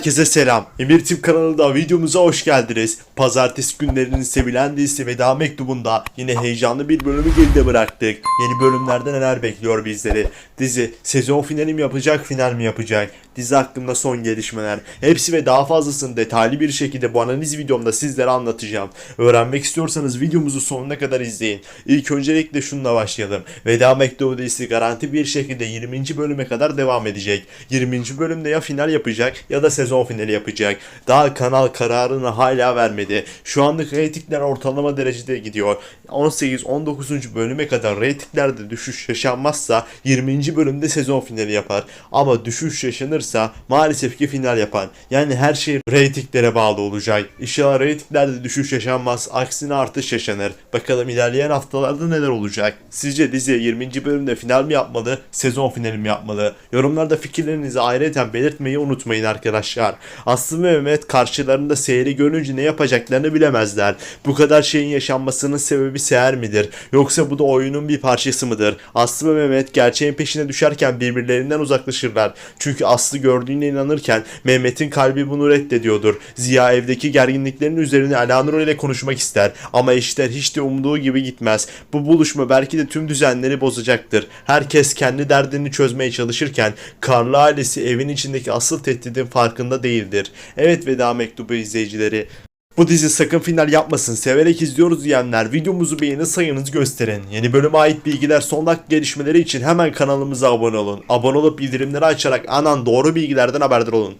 Herkese selam. Emir Tip kanalında videomuza hoş geldiniz. Pazartesi günlerinin sevilen dizisi Veda Mektubu'nda yine heyecanlı bir bölümü geride bıraktık. Yeni bölümlerde neler bekliyor bizleri? Dizi sezon finali mi yapacak, final mi yapacak? Dizi hakkında son gelişmeler. Hepsi ve daha fazlasını detaylı bir şekilde bu analiz videomda sizlere anlatacağım. Öğrenmek istiyorsanız videomuzu sonuna kadar izleyin. İlk öncelikle şununla başlayalım. Veda Mektubu dizisi garanti bir şekilde 20. bölüme kadar devam edecek. 20. bölümde ya final yapacak ya da sezon finali yapacak. Daha kanal kararını hala vermedi. Şu anlık reytingler ortalama derecede gidiyor. 18-19. bölüme kadar reytinglerde düşüş yaşanmazsa 20. bölümde sezon finali yapar. Ama düşüş yaşanırsa maalesef ki final yapar. Yani her şey reytinglere bağlı olacak. İnşallah reytinglerde düşüş yaşanmaz. Aksine artış yaşanır. Bakalım ilerleyen haftalarda neler olacak? Sizce dizi 20. bölümde final mi yapmalı, sezon finali mi yapmalı? Yorumlarda fikirlerinizi ayrıca belirtmeyi unutmayın arkadaşlar. Aslı ve Mehmet karşılarında seyri görünce ne yapacaklarını bilemezler. Bu kadar şeyin yaşanmasının sebebi seher midir? Yoksa bu da oyunun bir parçası mıdır? Aslı ve Mehmet gerçeğin peşine düşerken birbirlerinden uzaklaşırlar. Çünkü Aslı gördüğüne inanırken Mehmet'in kalbi bunu reddediyordur. Ziya evdeki gerginliklerin üzerine Alanur ile konuşmak ister ama işler hiç de umduğu gibi gitmez. Bu buluşma belki de tüm düzenleri bozacaktır. Herkes kendi derdini çözmeye çalışırken Karlı ailesi evin içindeki asıl tehdidin farkında değildir. Evet veda mektubu izleyicileri. Bu dizi sakın final yapmasın. Severek izliyoruz diyenler videomuzu beğeni sayınız gösterin. Yeni bölüme ait bilgiler son dakika gelişmeleri için hemen kanalımıza abone olun. Abone olup bildirimleri açarak anan doğru bilgilerden haberdar olun.